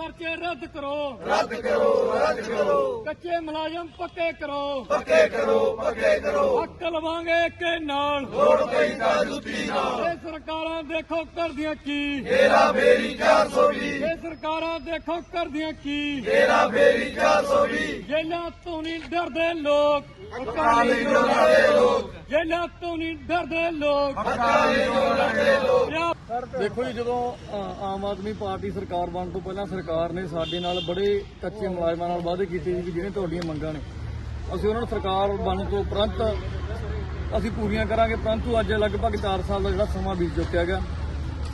ਪਰਚੇ ਰੱਦ ਕਰੋ। ਰੱਦ ਕਰੋ ਰੱਦ ਕਰੋ। ਕੱਚੇ ਮੁਲਾਜ਼ਮ ਪੱਕੇ ਕਰੋ। ਪੱਕੇ ਕਰੋ ਪੱਕੇ ਕਰੋ। ਹੱਕ ਲਵਾਂਗੇ ਕਿ ਨਾਲ। ਲੋੜ ਪਈ ਤਾਂ ਜੁੱਤੀ ਨਾਲ। ਇਹ ਸਰਕਾਰਾਂ ਦੇਖੋ ਕਰਦੀਆਂ ਕੀ। ਹੇਰਾ ਫੇਰੀ 420 ਇਹ ਸਰਕਾਰਾਂ ਦੇਖੋ ਕਰਦੀਆਂ ਕੀ। ਹੇਰਾ ਫੇਰੀ 420 ਜੇਲਾਂ ਤੋਂ ਨਹੀਂ ਡਰਦੇ ਲੋਕ। ਲਈ ਲੜਦੇ ਲੋਕ। ਜੇਲਾਂ ਤੋਂ ਨਹੀਂ ਡਰਦੇ ਲੋਕ। ਲੜਦੇ ਲੋਕ ਦੇਖੋ ਜੀ ਜਦੋਂ ਅ, ਆਮ ਆਦਮੀ ਪਾਰਟੀ ਸਰਕਾਰ ਬਣਨ ਤੋਂ ਪਹਿਲਾਂ ਸਰਕਾਰ ਨੇ ਸਾਡੇ ਨਾਲ ਬੜੇ ਕੱਚੇ ਮੁਲਾਜ਼ਮਾਂ ਨਾਲ ਵਾਅਦੇ ਕੀਤੇ ਸੀ ਕਿ ਜਿਹੜੀਆਂ ਤੁਹਾਡੀਆਂ ਮੰਗਾਂ ਨੇ ਅਸੀਂ ਉਹਨਾਂ ਨੂੰ ਸਰਕਾਰ ਬਣਨ ਤੋਂ ਉਪਰੰਤ ਅਸੀਂ ਪੂਰੀਆਂ ਕਰਾਂਗੇ ਪਰੰਤੂ ਅੱਜ ਲਗਭਗ 4 ਸਾਲ ਦਾ ਜਿਹੜਾ ਸਮਾਂ ਬੀਤ ਚੁੱਕਿਆ ਹੈਗਾ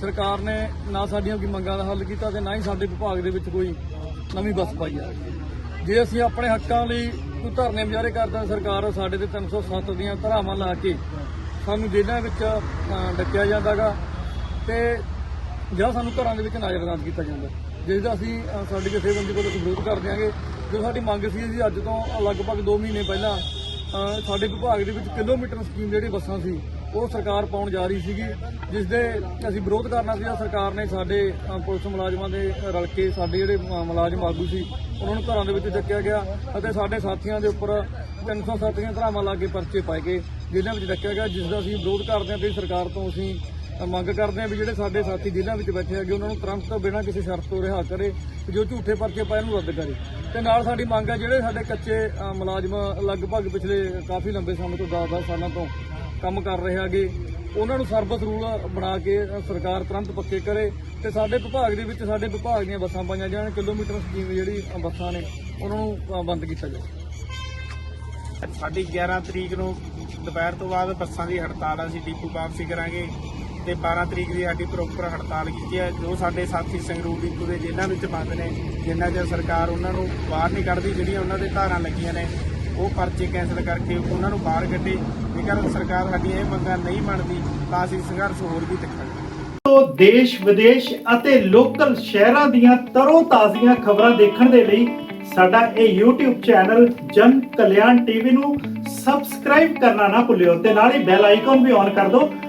ਸਰਕਾਰ ਨੇ ਨਾ ਸਾਡੀਆਂ ਕੋਈ ਮੰਗਾਂ ਦਾ ਹੱਲ ਕੀਤਾ ਤੇ ਨਾ ਹੀ ਸਾਡੇ ਵਿਭਾਗ ਦੇ ਵਿੱਚ ਕੋਈ ਨਵੀਂ ਬੱਸ ਪਾਈ ਹੈ ਜੇ ਅਸੀਂ ਆਪਣੇ ਹੱਕਾਂ ਲਈ ਕੋਈ ਧਰਨੇ ਮੁਜ਼ਾਹਰੇ ਕਰਦਾ ਸਰਕਾਰ ਸਾਡੇ ਤੇ 307 ਦੀਆਂ ਧਾਰਾਵਾਂ ਲਾ ਕੇ ਸਾਨੂੰ ਜੇਲ੍ਹਾਂ ਵਿੱਚ ਅ, ਡੱਕਿਆ ਜਾਂਦਾਗਾ ਤੇ ਜਾਂ ਸਾਨੂੰ ਘਰਾਂ ਦੇ ਵਿੱਚ ਨਜ਼ਰਅੰਦਾਜ਼ ਕੀਤਾ ਜਾਂਦਾ। ਜਿਸ ਦਾ ਅਸੀਂ ਅ, ਸਾਡੀ ਜਥੇਬੰਦੀ ਵੱਲੋਂ ਅਸੀਂ ਵਿਰੋਧ ਕਰ ਦਿਆਂਗੇ ਜੋ ਸਾਡੀ ਮੰਗ ਸੀ ਅਸੀਂ ਅੱਜ ਤੋਂ ਲਗਭਗ 2 ਮਹੀਨੇ ਪਹਿਲਾਂ ਅ, ਸਾਡੇ ਵਿਭਾਗ ਦੇ ਵਿੱਚ ਕਿਲੋਮੀਟਰ ਸਕੀਮ ਜਿਹੜੀ ਬੱਸਾਂ ਸੀ ਉਹ ਸਰਕਾਰ ਪਾਉਣ ਜਾ ਰਹੀ ਸੀਗੀ। ਜਿਸ ਦੇ ਅਸੀਂ ਵਿਰੋਧ ਕਰਨਾ ਸੀ ਸਰਕਾਰ ਨੇ ਸਾਡੇ ਅ, ਪੁਲਿਸ ਮੁਲਾਜ਼ਮਾਂ ਦੇ ਰਲ ਕੇ ਸਾਡੇ ਜਿਹੜੇ ਅ, ਮੁਲਾਜ਼ਮ ਆਗੂ ਸੀ ਉਹਨਾਂ ਨੂੰ ਘਰਾਂ ਦੇ ਵਿੱਚ ਚੱਕਿਆ ਗਿਆ ਅਤੇ ਸਾਡੇ ਸਾਥੀਆਂ ਦੇ ਉੱਪਰ 307 ਦੀਆਂ ਧਰਾਵਾਂ ਲਾ ਕੇ ਪਰਚੇ ਪਾਏ ਗਏ ਜਿਨ੍ਹਾਂ ਵਿੱਚ ਡੱਕਿਆ ਗਿਆ ਜਿਸ ਦਾ ਅਸੀਂ ਵਿਰੋਧ ਕਰਦੇ ਹਾਂ ਤੇ ਸਰਕਾਰ ਤੋਂ ਅਸੀਂ ਮੰਗ ਕਰਦੇ ਹਾਂ ਵੀ ਜਿਹੜੇ ਸਾਡੇ ਸਾਥੀ ਜੇਲ੍ਹਾਂ ਵਿੱਚ ਬੈਠੇ ਹੈਗੇ, ਉਹਨਾਂ ਨੂੰ ਤੁਰੰਤ ਬਿਨਾਂ ਕਿਸੇ ਸ਼ਰਤ ਤੋਂ ਰਿਹਾ ਕਰੇ ਜੋ ਝੂਠੇ ਪਰਚੇ ਪਾਏ ਉਹਨੂੰ ਰੱਦ ਕਰੇ। ਤੇ ਨਾਲ ਸਾਡੀ ਮੰਗ ਹੈ, ਜਿਹੜੇ ਸਾਡੇ ਕੱਚੇ ਮੁਲਾਜ਼ਮ ਲਗਭਗ ਪਿਛਲੇ ਕਾਫੀ ਲੰਬੇ ਸਮੇਂ ਤੋਂ 10-10 ਸਾਲਾਂ ਤੋਂ ਕੰਮ ਕਰ ਰਹੇ ਹੈਗੇ, ਉਹਨਾਂ ਨੂੰ ਸਰਬਤ ਰੂਲ ਬਣਾ ਕੇ ਸਰਕਾਰ ਤੁਰੰਤ ਪੱਕੇ ਕਰੇ ਤੇ ਸਾਡੇ ਵਿਭਾਗ ਦੇ ਵਿੱਚ ਸਾਡੇ ਵਿਭਾਗ ਦੀਆਂ ਬੱਸਾਂ ਪਾਈਆਂ ਜਾਣ, ਕਿਲੋਮੀਟਰ ਸਕੀਮ ਜਿਹੜੀ ਬੱਸਾਂ ਨੇ, ਉਹਨਾਂ ਨੂੰ ਬੰਦ ਕੀਤਾ ਜਾਵੇ। ਸਾਡੀ 11 ਤਰੀਕ ਨੂੰ ਦੁਪਹਿਰ ਤੋਂ ਬਾਅਦ ਬੱਸਾਂ ਦੀ ਹੜਤਾਲ ਅਸੀਂ ਡੀਪੂ ਵਾਪਸੀ ਕਰਾਂਗੇ। ਤੇ 12 ਤਰੀਕ ਦੀ ਸਾਡੀ ਪ੍ਰੋਪਰ ਹੜਤਾਲ ਕੀਤੀ ਹੈ। ਜੋ ਸਾਡੇ ਸਾਥੀ ਸੰਗਰੂਰ ਡੀਪੂ ਦੇ ਜੇਲ੍ਹਾਂ ਵਿੱਚ ਬੰਦ ਨੇ, ਜਿੰਨਾ ਚਿਰ ਸਰਕਾਰ ਉਹਨਾਂ ਨੂੰ ਬਾਹਰ ਨਹੀਂ ਕੱਢਦੀ, ਜਿਹੜੀਆਂ ਉਹਨਾਂ ਦੇ ਧਾਰਾਂ ਲੱਗੀਆਂ ਨੇ, ਉਹ ਪਰਚੇ ਕੈਂਸਲ ਕਰਕੇ ਉਹਨਾਂ ਨੂੰ ਬਾਹਰ ਕੱਢੇ। ਜੇਕਰ ਸਰਕਾਰ ਸਾਡੀਆਂ ਇਹ ਮੰਗਾਂ ਨਹੀਂ ਮੰਨਦੀ, ਤਾਂ ਅਸੀਂ ਸੰਘਰਸ਼ ਹੋਰ ਵੀ ਤਿੱਖਾਂਗੇ ਤੋਂ ਦੇਸ਼, ਵਿਦੇਸ਼ ਅਤੇ ਲੋਕਲ ਸ਼ਹਿਰਾਂ ਦੀਆਂ ਤਰੋ ਤਾਜ਼ੀਆਂ ਖਬਰਾਂ ਦੇਖਣ ਦੇ ਲਈ ਸਾਡਾ ਇਹ YouTube ਚੈਨਲ ਜਨ ਕਲਿਆਣ ਟੀਵੀ ਨੂੰ ਸਬਸਕ੍ਰਾਈਬ ਕਰਨਾ ਨਾ ਭੁੱਲਿਓ ਤੇ ਨਾਲ ਹੀ ਬੈਲ ਆਈਕਨ ਵੀ ਔਨ ਕਰ ਦਿਓ।